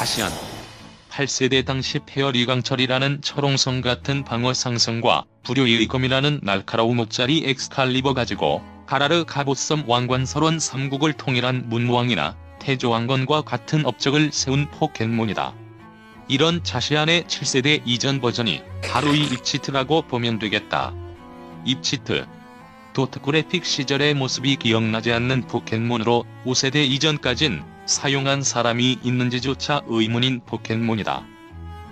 자시한 8세대 당시 페어리 강철이라는 철옹성 같은 방어 상성과 불효의 검이라는 날카로운 5짜리 엑스칼리버 가지고 가라르 가보섬 왕관 설원 3국을 통일한 문무왕이나 태조왕건과 같은 업적을 세운 포켓몬이다. 이런 자시안의 7세대 이전 버전이 바로 이 입치트라고 보면 되겠다. 입치트 도트그래픽 시절의 모습이 기억나지 않는 포켓몬으로 5세대 이전까진 사용한 사람이 있는지조차 의문인 포켓몬이다.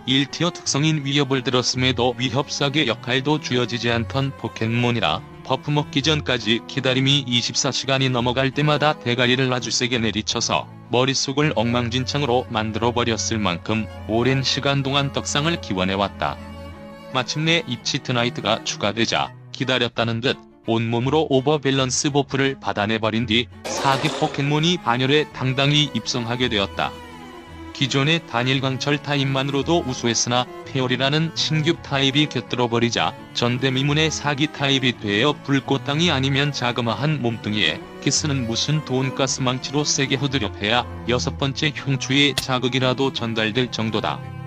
1티어 특성인 위협을 들었음에도 위협사계 역할도 주어지지 않던 포켓몬이라 버프 먹기 전까지 기다림이 24시간이 넘어갈 때마다 대가리를 아주 세게 내리쳐서 머릿속을 엉망진창으로 만들어버렸을 만큼 오랜 시간 동안 떡상을 기원해왔다. 마침내 입치트 나이트가 추가되자 기다렸다는 듯 온몸으로 오버밸런스 버프를 받아내버린 뒤 사기 포켓몬이 반열에 당당히 입성하게 되었다. 기존의 단일 강철 타입만으로도 우수했으나 페어리라는 신규 타입이 곁들어버리자 전대미문의 사기 타입이 되어 불꽃땅이 아니면 자그마한 몸뚱이에 키스는 무슨 돈가스 망치로 세게 후드려 패야 여섯 번째 흉추의 자극이라도 전달될 정도다.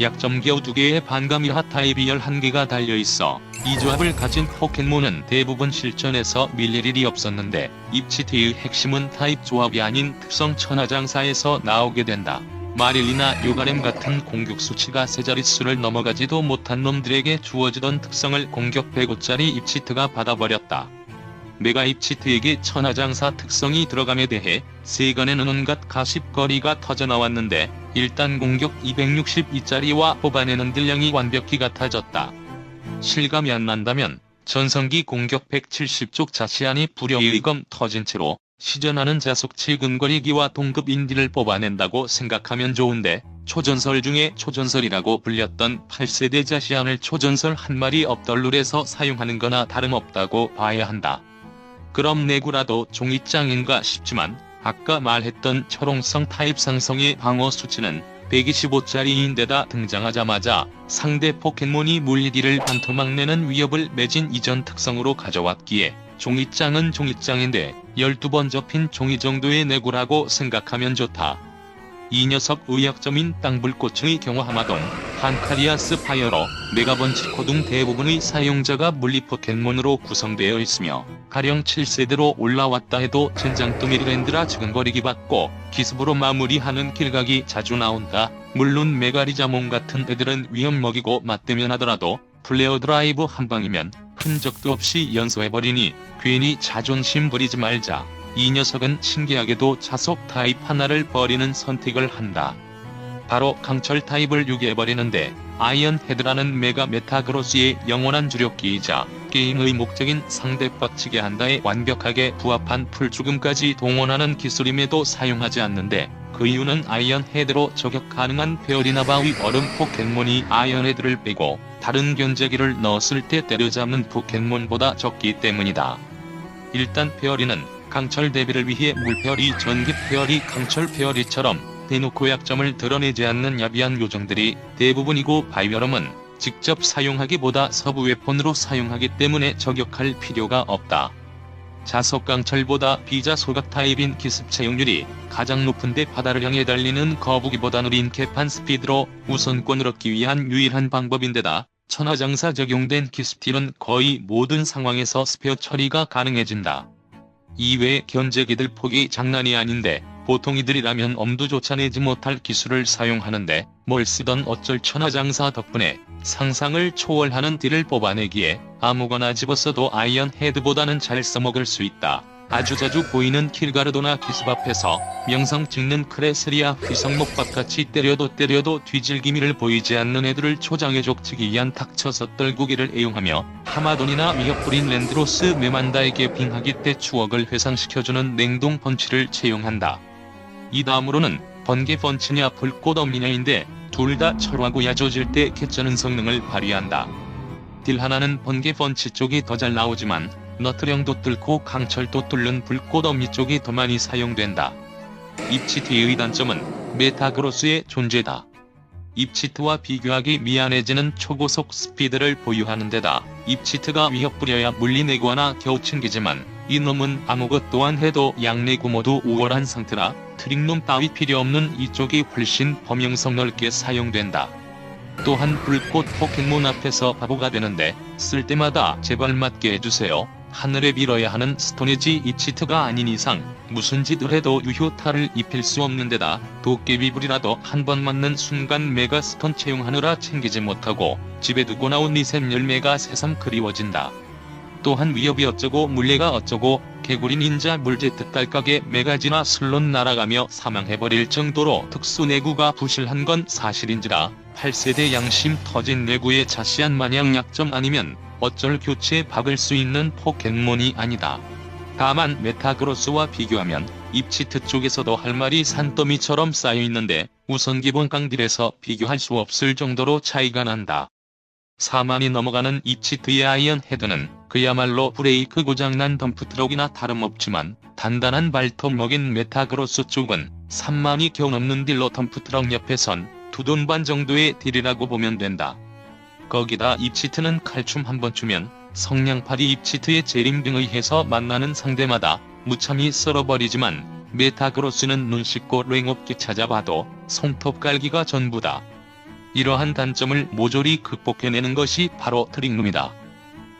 약점 겨우 두 개의 반감이 핫타입이 11개가 달려있어 이 조합을 가진 포켓몬은 대부분 실전에서 밀릴 일이 없었는데 입치트의 핵심은 타입 조합이 아닌 특성 천하장사에서 나오게 된다. 마릴리나 요가렘 같은 공격 수치가 세 자릿수를 넘어가지도 못한 놈들에게 주어지던 특성을 공격 105짜리 입치트가 받아버렸다. 메가 입치트에게 천하장사 특성이 들어감에 대해 세간에는 온갖 가십거리가 터져나왔는데 일단 공격 262짜리와 뽑아내는 딜량이 완벽히 같아졌다. 실감이 안 난다면 전성기 공격 170쪽 자시안이 불여의검 터진 채로 시전하는 자속치 근거리기와 동급 인디를 뽑아낸다고 생각하면 좋은데 초전설 중에 초전설이라고 불렸던 8세대 자시안을 초전설 한 마리 업덜룰에서 사용하는 거나 다름없다고 봐야 한다. 그럼 내구라도 종이장인가 싶지만 아까 말했던 철옹성 타입 상성의 방어 수치는 125짜리인데다 등장하자마자 상대 포켓몬이 물리디를 반토막 내는 위협을 매진 이전 특성으로 가져왔기에 종이장은 종이장인데 12번 접힌 종이 정도의 내구라고 생각하면 좋다. 이 녀석 의약점인 땅불꽃의 경우 하마동, 한카리아스 파이어로, 메가번치코 등 대부분의 사용자가 물리 포켓몬으로 구성되어 있으며 가령 7세대로 올라왔다 해도 젠장 또미리랜드라 지근거리기 받고 기습으로 마무리하는 길각이 자주 나온다. 물론 메가리자몽 같은 애들은 위험 먹이고 맞대면 하더라도 플레어 드라이브 한 방이면 흔적도 없이 연소해버리니 괜히 자존심 부리지 말자. 이 녀석은 신기하게도 자속 타입 하나를 버리는 선택을 한다. 바로 강철 타입을 유기해버리는데 아이언 헤드라는 메가 메타그로스의 영원한 주력기이자 게임의 목적인 상대 뻗치게 한다에 완벽하게 부합한 풀죽음까지 동원하는 기술임에도 사용하지 않는데 그 이유는 아이언 헤드로 저격 가능한 페어리나바의 얼음 포켓몬이 아이언 헤드를 빼고 다른 견제기를 넣었을 때 때려잡는 포켓몬보다 적기 때문이다. 일단 페어리는 강철 대비를 위해 물페어리 전기 페어리 강철 페어리처럼 대놓고 약점을 드러내지 않는 야비한 요정들이 대부분이고 바이어럼은 직접 사용하기보다 서부 웨폰으로 사용하기 때문에 저격할 필요가 없다. 자석 강철보다 비자 소각 타입인 기습 채용률이 가장 높은데 바다를 향해 달리는 거북이보다 느린 개판 스피드로 우선권을 얻기 위한 유일한 방법인데다 천하장사 적용된 기습딜은 거의 모든 상황에서 스페어 처리가 가능해진다. 이외에 견제기들 폭이 장난이 아닌데 보통 이들이라면 엄두조차 내지 못할 기술을 사용하는데 뭘 쓰던 어쩔 천하장사 덕분에 상상을 초월하는 딜을 뽑아내기에 아무거나 집어써도 아이언 헤드보다는 잘 써먹을 수 있다. 아주 자주 보이는 킬가르도나 기습 앞에서 명성 찍는 크레스리아 휘성목밥같이 때려도 때려도 뒤질기미를 보이지 않는 애들을 초장에 족치기 위한 닥쳐서 떨구기를 애용하며 하마돈이나 위협 부린 랜드로스 메만다에게 빙하기 때 추억을 회상시켜주는 냉동 펀치를 채용한다. 이 다음으로는 번개 펀치냐 불꽃 엄니냐인데 둘 다 철화고 야조질 때 개쩌는 성능을 발휘한다. 딜 하나는 번개 펀치 쪽이 더 잘 나오지만 너트령도 뚫고 강철도 뚫는 불꽃 엄니 쪽이 더 많이 사용된다. 입치트의 단점은 메타그로스의 존재다. 입치트와 비교하기 미안해지는 초고속 스피드를 보유하는 데다 입치트가 위협 부려야 물리내거나 겨우 챙기지만 이놈은 아무것 또한 해도 양내구 모두 우월한 상태라 트릭룸 따위 필요 없는 이쪽이 훨씬 범용성 넓게 사용된다. 또한 불꽃 포켓몬 앞에서 바보가 되는데 쓸 때마다 제발 맞게 해주세요. 하늘에 빌어야 하는 스토니지 입치트가 아닌 이상 무슨 짓을 해도 유효타를 입힐 수 없는 데다 도깨비불이라도 한 번 맞는 순간 메가스톤 채용하느라 챙기지 못하고 집에 두고 나온 리셈 열매가 새삼 그리워진다. 또한 위협이 어쩌고 물레가 어쩌고 개구리 닌자 물제트 딸깍에 메가지나 슬론 날아가며 사망해버릴 정도로 특수 내구가 부실한 건 사실인지라 8세대 양심 터진 내구의 자시한 마냥 약점 아니면 어쩔 교체에 박을 수 있는 포켓몬이 아니다. 다만 메타그로스와 비교하면 입치트 쪽에서도 할 말이 산더미처럼 쌓여있는데 우선 기본 깡딜에서 비교할 수 없을 정도로 차이가 난다. 4만이 넘어가는 입치트의 아이언 헤드는 그야말로 브레이크 고장난 덤프트럭이나 다름없지만 단단한 발톱 먹인 메타그로스 쪽은 3만이 겨우 넘는 딜로 덤프트럭 옆에선 두 돈 반 정도의 딜이라고 보면 된다. 거기다 입치트는 칼춤 한번 주면 성냥팔이 입치트의 재림 등의 해서 만나는 상대마다 무참히 썰어버리지만 메타그로스는 눈 씻고 랭업기 찾아봐도 손톱 깔기가 전부다. 이러한 단점을 모조리 극복해내는 것이 바로 트릭룸이다.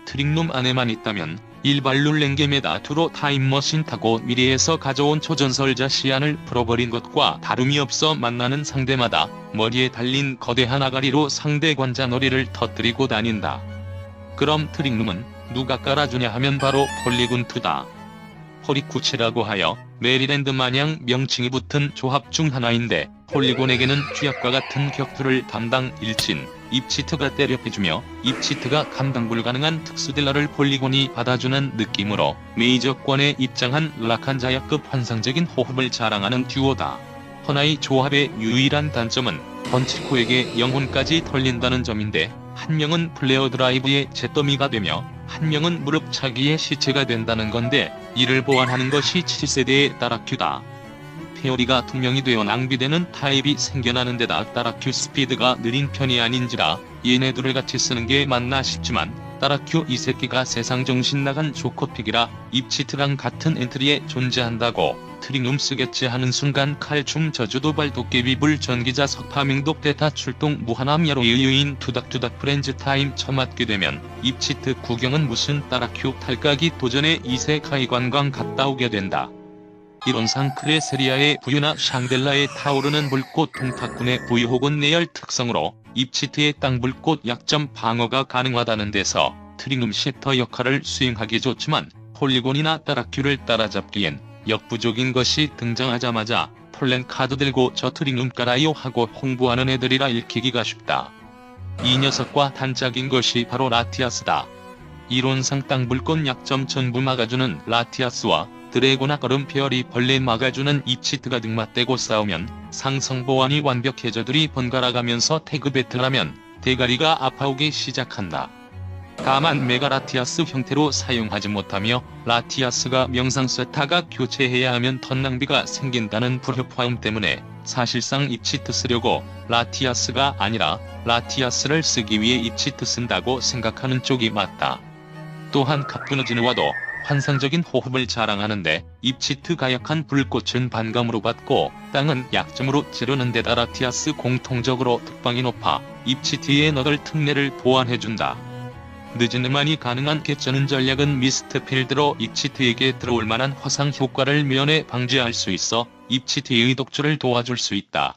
트릭룸 안에만 있다면 일발룰 랭겜에다 투로 타임머신 타고 미래에서 가져온 초전설자 시안을 풀어버린 것과 다름이 없어 만나는 상대마다 머리에 달린 거대한 아가리로 상대 관자 놀이를 터뜨리고 다닌다. 그럼 트릭룸은 누가 깔아주냐 하면 바로 폴리군투다. 폴리쿠치라고 하여 메리랜드 마냥 명칭이 붙은 조합 중 하나인데 폴리곤에게는 쥐약과 같은 격투를 담당 일진 입치트가 때려해주며 입치트가 감당 불가능한 특수딜러를 폴리곤이 받아주는 느낌으로 메이저권에 입장한 락한 자야급 환상적인 호흡을 자랑하는 듀오다. 허나의 조합의 유일한 단점은 번치코에게 영혼까지 털린다는 점인데 한 명은 플레어 드라이브의 잿더미가 되며 한 명은 무릎차기의 시체가 된다는 건데 이를 보완하는 것이 7세대의 따라큐다. 페어리가 투명이 되어 낭비되는 타입이 생겨나는 데다 따라 큐 스피드가 느린 편이 아닌지라 얘네들을 같이 쓰는 게 맞나 싶지만 따라큐 이 새끼가 세상 정신 나간 조커픽이라 입치트랑 같은 엔트리에 존재한다고 트릭룸 쓰겠지 하는 순간 칼춤 저주도 발 도깨비불 전기자 석파명독 대타 출동 무한함야로 의유인 투닥투닥 프렌즈 타임 처맞게 되면 입치트 구경은 무슨 따라큐 탈각이 도전에 이세카이 관광 갔다 오게 된다. 이론상 크레세리아의 부유나 샹델라의 타오르는 불꽃 동탁군의 부유 혹은 내열 특성으로 입치트의 땅불꽃 약점 방어가 가능하다는 데서 트링음 시터 역할을 수행하기 좋지만 폴리곤이나 따라큐를 따라잡기엔 역부족인 것이 등장하자마자 폴렌 카드 들고 저 트링음 깔아요 하고 홍보하는 애들이라 읽히기가 쉽다. 이 녀석과 단짝인 것이 바로 라티아스다. 이론상 땅불꽃 약점 전부 막아주는 라티아스와 드래곤아 걸음 페어리 벌레 막아주는 입치트가 등맞대고 싸우면 상성 보완이 완벽해져들이 번갈아가면서 태그 배틀하면 대가리가 아파오기 시작한다. 다만 메가라티아스 형태로 사용하지 못하며 라티아스가 명상 쇠타가 교체해야 하면 턴 낭비가 생긴다는 불협화음 때문에 사실상 입치트 쓰려고 라티아스가 아니라 라티아스를 쓰기 위해 입치트 쓴다고 생각하는 쪽이 맞다. 또한 카푸너지누와도 환상적인 호흡을 자랑하는데 입치트 가약한 불꽃은 반감으로 받고 땅은 약점으로 찌르는 데 다 라티아스 공통적으로 특방이 높아 입치트의 너덜 특례를 보완해준다. 늦은 음만이 가능한 개쩌는 전략은 미스트 필드로 입치트에게 들어올 만한 화상 효과를 면에 방지할 수 있어 입치트의 독주를 도와줄 수 있다.